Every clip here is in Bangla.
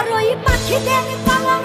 arroyup bahçede mi falan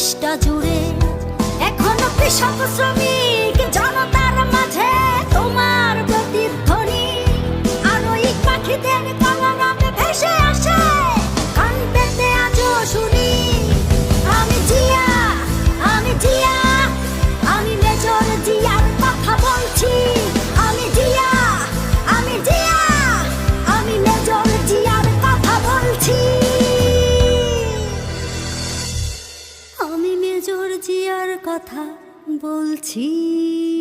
দেশটা জুড়ে এখনও কৃষক শ্রমিক জনতার মাঝে তোমার প্রতি বলছি।